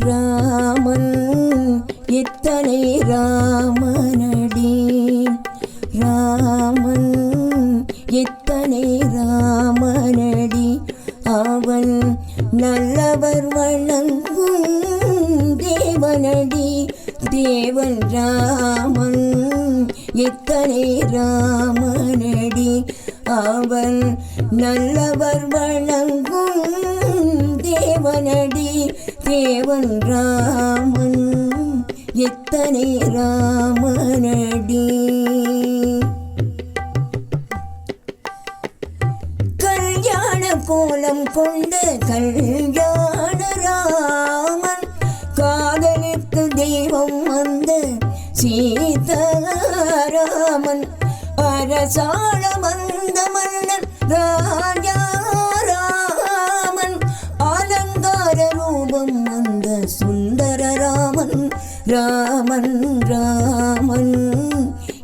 ராமன் எத்தனை ராமனடி? ராமன் எத்தனை ராமனடி? அவன் நல்லவர் வணங்கும் தேவனடி. தேவன் ராமன் எத்தனை ராமனடி? அவன் நல்லவர் வணங்கும் தேவனடி தேவன் ராமன். எத்தனை ராமனடி? கல்யாண கோலம் கொண்ட கல்யாண ராமன். காதலுக்கு தெய்வம் வந்த சீதாராமன். அரசாள வந்த மன்னன் ராஜாராமன் அலங்கார ரூபம் வந்த சுந்தர ராமன். ராமன் ராமன்.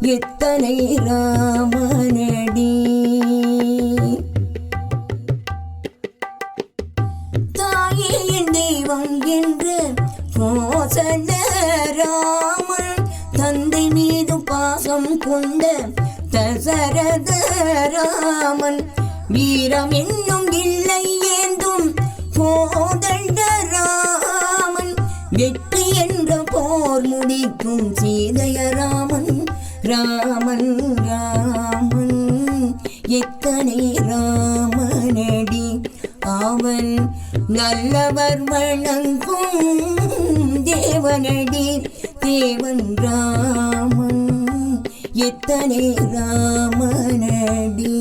எத்தனை ராமனடி. தாயின் தெய்வம் என்று கோசல ராமன் தந்தை மீது பாசம் கொண்ட தசரத ராமன். வீரம் என்னும் இல்லை ஏந்தும் போதண்ட ராமன். வெற்றி என்ற போர் முடிக்கும் சீதைய ராமன் ராமன் ராமன் எத்தனை ராமனடி. அவன் நல்லவர் வணங்கும் தேவனடி. தேவன் ராமன். இத்தனை ராமனடி